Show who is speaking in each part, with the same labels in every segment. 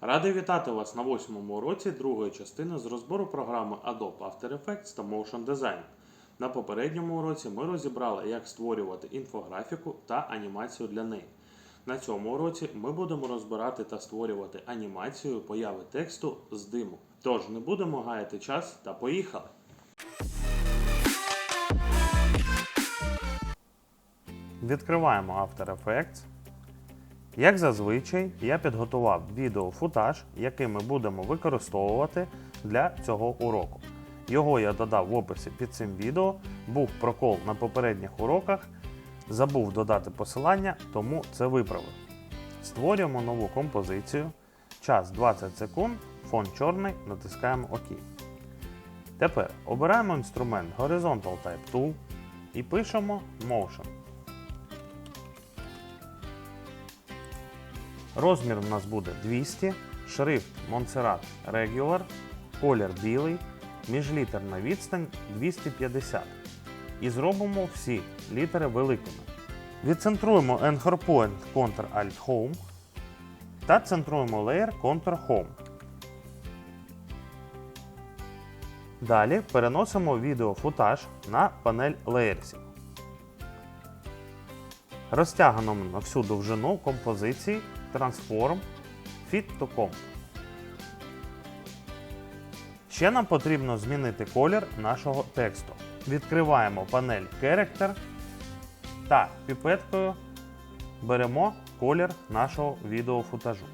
Speaker 1: Радий вітати вас на восьмому уроці другої частини з розбору програми Adobe After Effects та Motion Design. На попередньому уроці ми розібрали, як створювати інфографіку та анімацію для неї. На цьому уроці ми будемо розбирати та створювати анімацію появи тексту з диму. Тож не будемо гаяти час та поїхали! Відкриваємо After Effects. Як зазвичай, я підготував відеофутаж, який ми будемо використовувати для цього уроку. Його я додав в описі під цим відео. Був прокол на попередніх уроках. Забув додати посилання, тому це виправив. Створюємо нову композицію. Час 20 секунд, фон чорний, натискаємо ОК. Тепер обираємо інструмент Horizontal Type Tool і пишемо Motion. Розмір у нас буде 200, шрифт Montserrat Regular, колір білий, міжлітерна відстань 250. І зробимо всі літери великими. Відцентруємо Anchor Point Ctrl-Alt Home та центруємо Layer Ctrl-Home. Далі переносимо відеофутаж на панель Layers. Розтягнемо на всю довжину композиції Transform Fit to Comp. Ще нам потрібно змінити колір нашого тексту. Відкриваємо панель Character та піпеткою беремо колір нашого відеофутажу.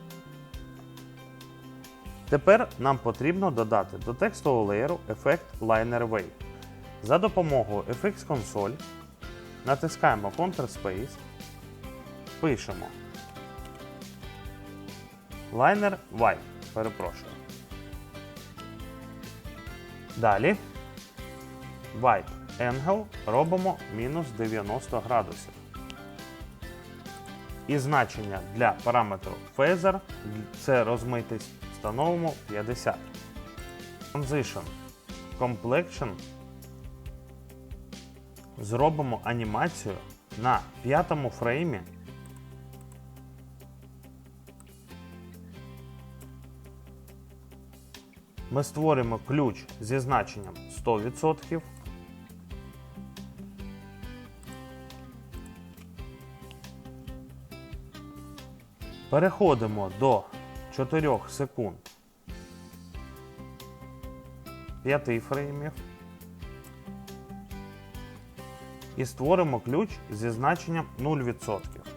Speaker 1: Тепер нам потрібно додати до текстового леєру ефект Liner Wave. За допомогою FX Console натискаємо Ctrl-Space, пишемо Liner White, перепрошую. Далі Wipe Angle робимо мінус 90 градусів. І значення для параметру Phasor, це розмитість, встановимо 50. Transition Complexion зробимо анімацію на п'ятому фреймі Ми створимо ключ зі значенням 100%. Переходимо до 4 секунд 5 фреймів. І створимо ключ зі значенням 0%.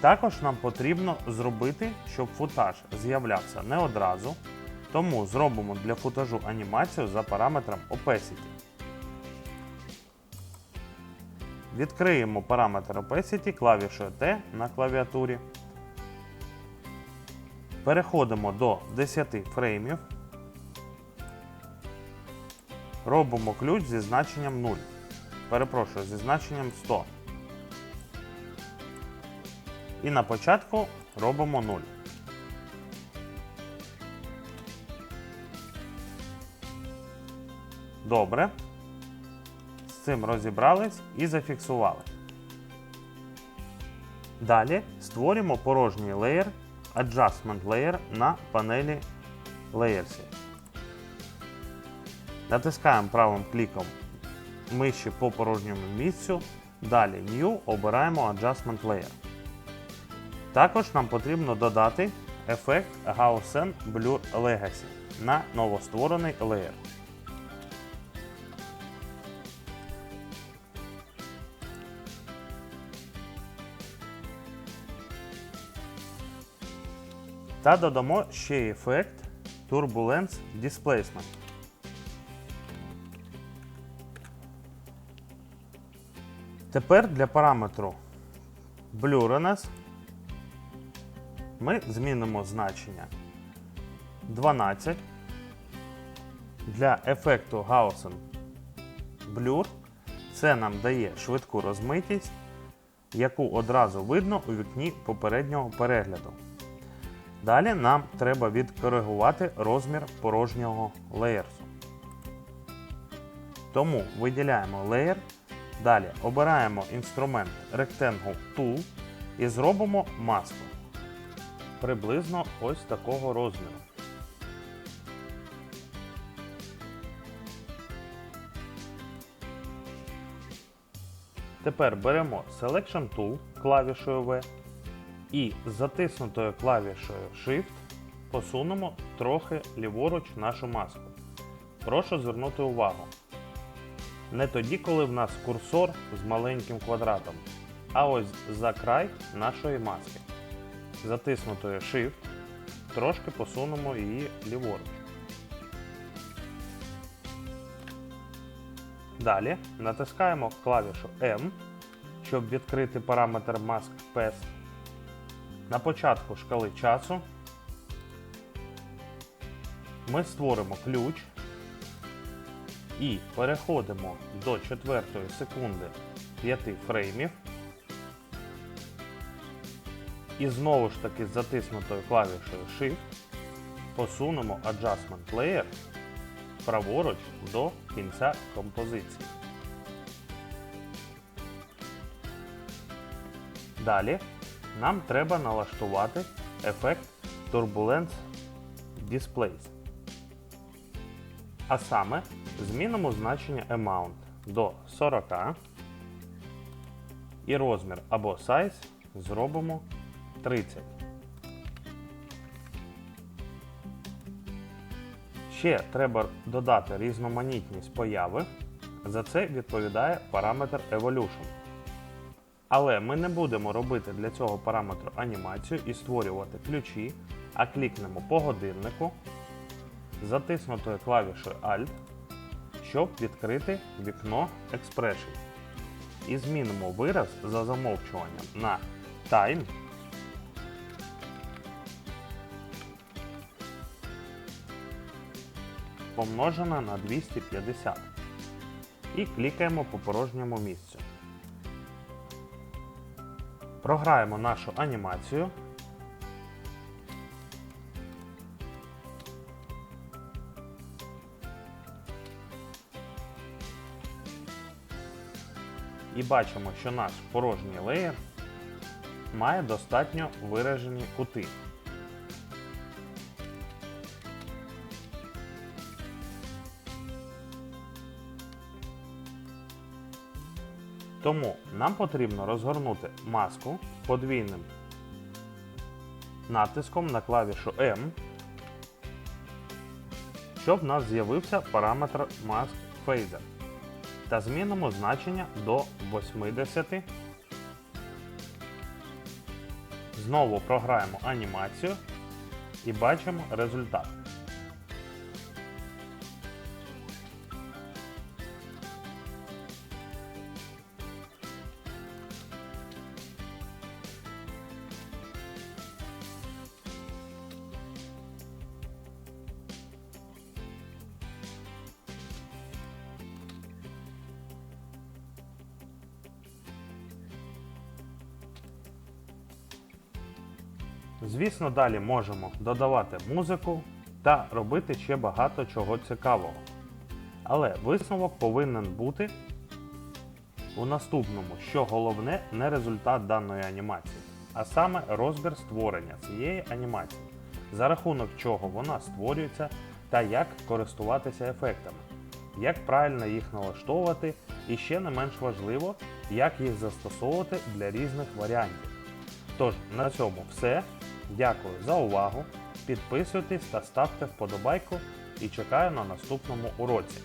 Speaker 1: Також нам потрібно зробити, щоб футаж з'являвся не одразу, тому зробимо для футажу анімацію за параметром Opacity. Відкриємо параметр Opacity клавішою T на клавіатурі. Переходимо до 10 фреймів. Робимо ключ зі значенням 0. Перепрошую, зі значенням 100. І на початку робимо 0. Добре. З цим розібрались і зафіксували. Далі створюємо порожній леєр Adjustment Layer на панелі Layers. Натискаємо правим кліком миші по порожньому місцю. Далі New обираємо Adjustment Layer. Також нам потрібно додати ефект Gaussian Blur Legacy на новостворений леєр. Та додамо ще ефект Turbulence Displacement. Тепер для параметру Blurriness ми змінимо значення 12 для ефекту Gaussian Blur. Це нам дає швидку розмитість, яку одразу видно у вікні попереднього перегляду. Далі нам треба відкоригувати розмір порожнього леєрсу. Тому виділяємо леєр, Далі обираємо інструмент Rectangle Tool і зробимо маску. Приблизно ось такого розміру. Тепер беремо Selection Tool клавішою V і з затиснутою клавішою Shift посунемо трохи ліворуч нашу маску. Прошу звернути увагу. Не тоді, коли в нас курсор з маленьким квадратом, а ось за край нашої маски. Затиснутою Shift трошки посунемо її ліворуч. Далі натискаємо клавішу M, щоб відкрити параметр Mask Path. На початку шкали часу ми створимо ключ і переходимо до 4 секунди 5 фреймів. І знову ж таки з затиснутою клавішою Shift посунемо Adjustment Layer праворуч до кінця композиції. Далі нам треба налаштувати ефект Turbulence Displays. А саме змінимо значення Amount до 40 і розмір або size зробимо 30. Ще треба додати різноманітність появи. За це відповідає параметр Evolution. Але ми не будемо робити для цього параметру анімацію і створювати ключі, а клікнемо по годиннику затиснутою клавішою Alt, щоб відкрити вікно Expression. І змінимо вираз за замовчуванням на Time помножена на 250 і клікаємо по порожньому місцю. Програємо нашу анімацію. І бачимо, що наш порожній леєр має достатньо виражені кути. Тому нам потрібно розгорнути маску подвійним натиском на клавішу M, щоб в нас з'явився параметр Mask Phaser. Та змінимо значення до 80. Знову програємо анімацію і бачимо результат. Звісно, далі можемо додавати музику та робити ще багато чого цікавого. Але висновок повинен бути у наступному, що головне не результат даної анімації, а саме розбір створення цієї анімації, за рахунок чого вона створюється та як користуватися ефектами, як правильно їх налаштовувати і ще не менш важливо, як їх застосовувати для різних варіантів. Тож, на цьому все. Дякую за увагу. Підписуйтесь та ставте вподобайку і чекаю на наступному уроці.